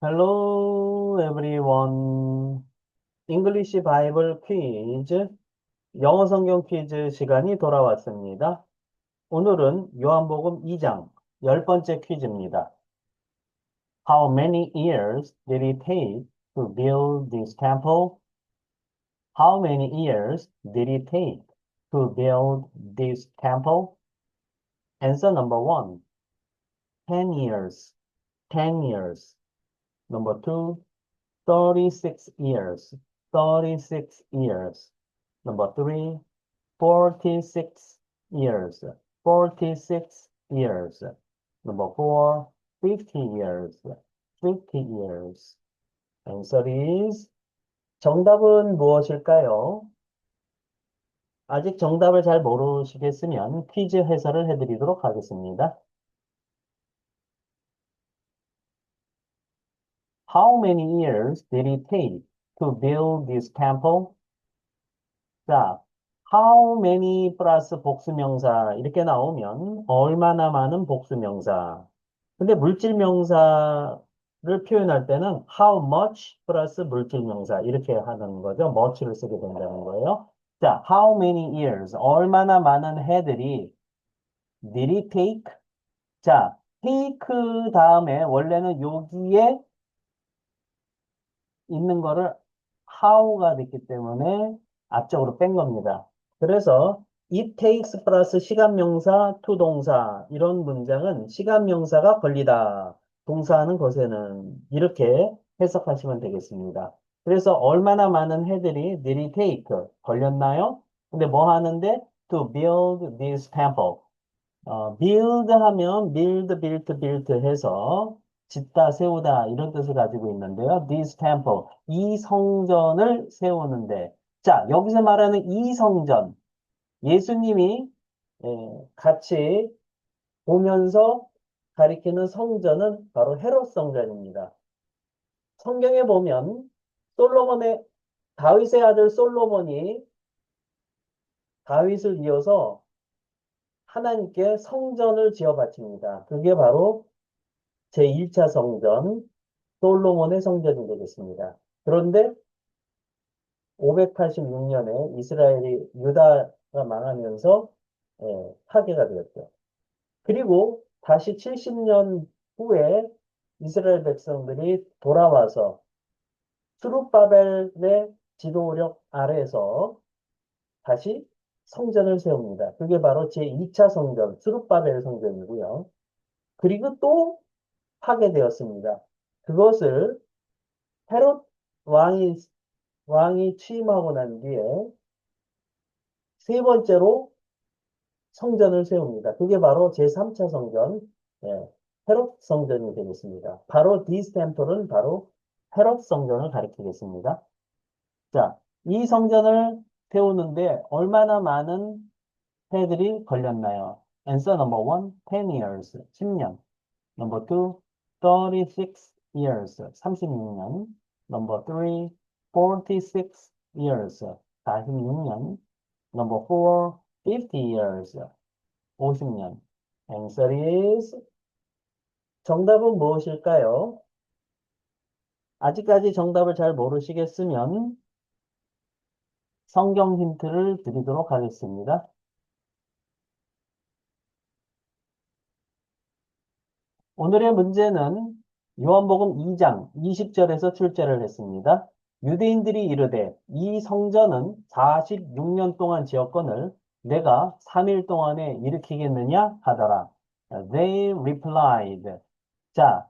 Hello everyone. English Bible quiz, 영어 성경 퀴즈 시간이 돌아왔습니다. 오늘은 요한복음 2장 열 번째 퀴즈입니다. How many years did it take to build this temple? How many years did it take to build this temple? Answer number one, 10 years, 10 years. Number two, 36 years, 36 years. Number three, 46 years, 46 years. Number four, 50 years, 50 years. Answer is, 정답은 무엇일까요? 아직 정답을 잘 모르시겠으면 퀴즈 해설을 해드리도록 하겠습니다. How many years did it take to build this temple? 자, how many 플러스 복수명사 이렇게 나오면 얼마나 많은 복수명사. 근데 물질명사를 표현할 때는 how much 플러스 물질명사 이렇게 하는 거죠. much를 쓰게 된다는 거예요. 자, how many years 얼마나 많은 해들이 did it take? 자, take 다음에 원래는 여기에 있는 거를 how가 됐기 때문에 앞쪽으로 뺀 겁니다. 그래서 it takes 플러스 시간명사, 투동사 이런 문장은 시간명사가 걸리다. 동사하는 것에는 이렇게 해석하시면 되겠습니다. 그래서 얼마나 많은 해들이 did it take 걸렸나요? 근데 뭐 하는데 to build this temple. 어, build 하면 build, built, built 해서 짓다, 세우다 이런 뜻을 가지고 있는데요. This temple, 이 성전을 세우는데 자, 여기서 말하는 이 성전, 예수님이 예, 같이 보면서 가리키는 성전은 바로 헤롯 성전입니다. 성경에 보면 솔로몬의 다윗의 아들 솔로몬이 다윗을 이어서 하나님께 성전을 지어 바칩니다. 그게 바로 제1차 성전, 솔로몬의 성전이 되겠습니다. 그런데 586년에 이스라엘이 유다가 망하면서 예, 파괴가 되었죠. 그리고 다시 70년 후에 이스라엘 백성들이 돌아와서 수룹바벨의 지도력 아래에서 다시 성전을 세웁니다. 그게 바로 제2차 성전, 수룹바벨 성전이고요. 그리고 또 파괴되었습니다. 그것을 헤롯 왕이 왕이 취임하고 난 뒤에 세 번째로 성전을 세웁니다. 그게 바로 제3차 성전, 예, 헤롯 성전이 되겠습니다. 바로 디스템플은 바로 헤롯 성전을 가리키겠습니다. 자, 이 성전을 세우는데 얼마나 많은 해들이 걸렸나요? Answer number one, 10 years, 10년. Number two, 36 years, 36년. Number three, 46 years, 46년. Number four, 50 years, 50년. Answer is 정답은 무엇일까요? 아직까지 정답을 잘 모르시겠으면 성경 힌트를 드리도록 하겠습니다. 오늘의 문제는 요한복음 2장 20절에서 출제를 했습니다. 유대인들이 이르되 이 성전은 46년 동안 지었건을 내가 3일 동안에 일으키겠느냐 하더라. They replied. 자,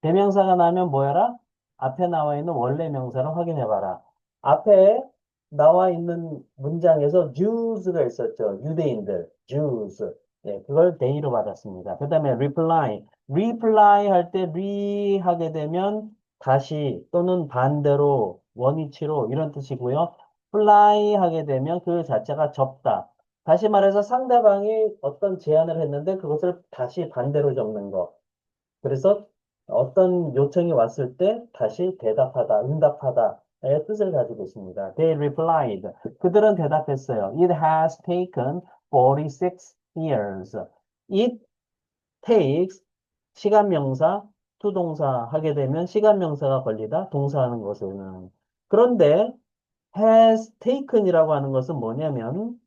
대명사가 나면 뭐야라? 앞에 나와 있는 원래 명사를 확인해봐라. 앞에 나와 있는 문장에서 Jews가 있었죠. 유대인들, Jews. 네, 그걸 they로 받았습니다. 그 다음에 reply. reply 할 때 re 하게 되면 다시 또는 반대로 원위치로 이런 뜻이고요. fly 하게 되면 그 자체가 접다. 다시 말해서 상대방이 어떤 제안을 했는데 그것을 다시 반대로 접는 거. 그래서 어떤 요청이 왔을 때 다시 대답하다, 응답하다의 뜻을 가지고 있습니다. They replied. 그들은 대답했어요. It has taken 46 years. It takes 시간 명사 투동사 하게 되면 시간 명사가 걸리다 동사하는 것에는 그런데 has taken이라고 하는 것은 뭐냐면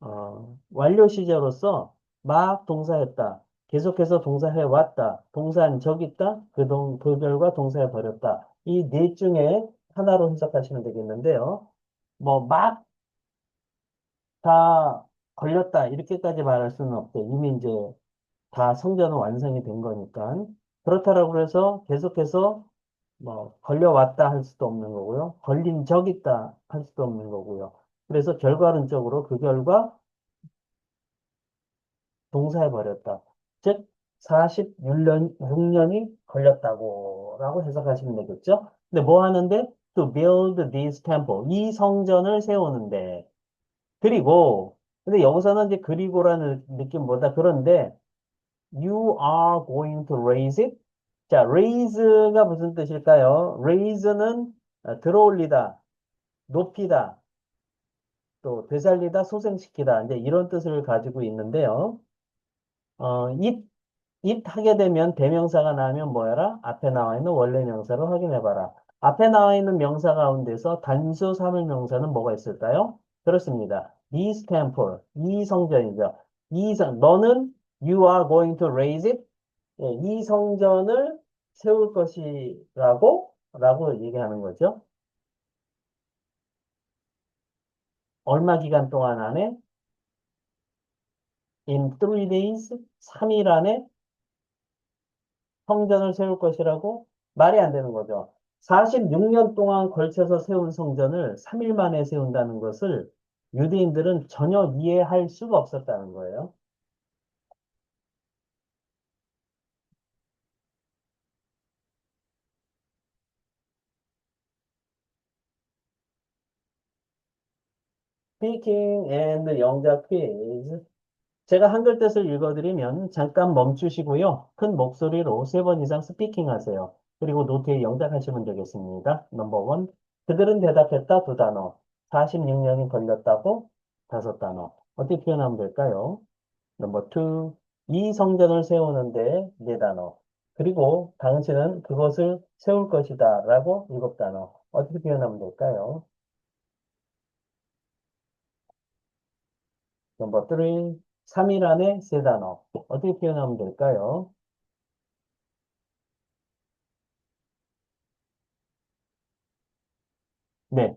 어, 완료 시제로서 막 동사했다. 계속해서 동사해 왔다. 동사한 적 있다. 그, 동, 그 결과 동사해 버렸다. 이넷 중에 하나로 해석하시면 되겠는데요. 뭐 막 다 걸렸다. 이렇게까지 말할 수는 없대. 이미 이제 다 성전은 완성이 된 거니까. 그렇다라고 해서 계속해서 뭐 걸려왔다 할 수도 없는 거고요. 걸린 적 있다 할 수도 없는 거고요. 그래서 결과론적으로 그 결과 동사해 버렸다. 즉 46년 6년이 걸렸다고 라고 해석하시면 되겠죠. 근데 뭐 하는데 to build this temple 이 성전을 세우는데 그리고 근데 여기서는 이제 그리고라는 느낌보다 그런데 you are going to raise it 자, raise가 무슨 뜻일까요? raise는 어, 들어올리다, 높이다, 또 되살리다, 소생시키다. 이제 이런 뜻을 가지고 있는데요. 어, it, it 하게 되면 대명사가 나오면 뭐야라? 앞에 나와 있는 원래 명사를 확인해 봐라. 앞에 나와 있는 명사 가운데서 단수 사물 명사는 뭐가 있을까요? 그렇습니다. This temple, 이 성전이죠. 이 성, 너는 you are going to raise it? 예, 이 성전을 세울 것이라고 라고 얘기하는 거죠. 얼마 기간 동안 안에 in three days 3일 안에 성전을 세울 것이라고 말이 안 되는 거죠. 46년 동안 걸쳐서 세운 성전을 3일 만에 세운다는 것을 유대인들은 전혀 이해할 수가 없었다는 거예요. Speaking and 영작 quiz. 제가 한글 뜻을 읽어드리면 잠깐 멈추시고요. 큰 목소리로 세 번 이상 스피킹 하세요. 그리고 노트에 영작하시면 되겠습니다. 넘버 원. 그들은 대답했다 두 단어. 46년이 걸렸다고 다섯 단어. 어떻게 표현하면 될까요? 넘버 투. 이 성전을 세우는데 네 단어. 그리고 당신은 그것을 세울 것이다 라고 일곱 단어. 어떻게 표현하면 될까요? 넘버 3. 3일 안에 세 단어. 어떻게 표현하면 될까요? 네.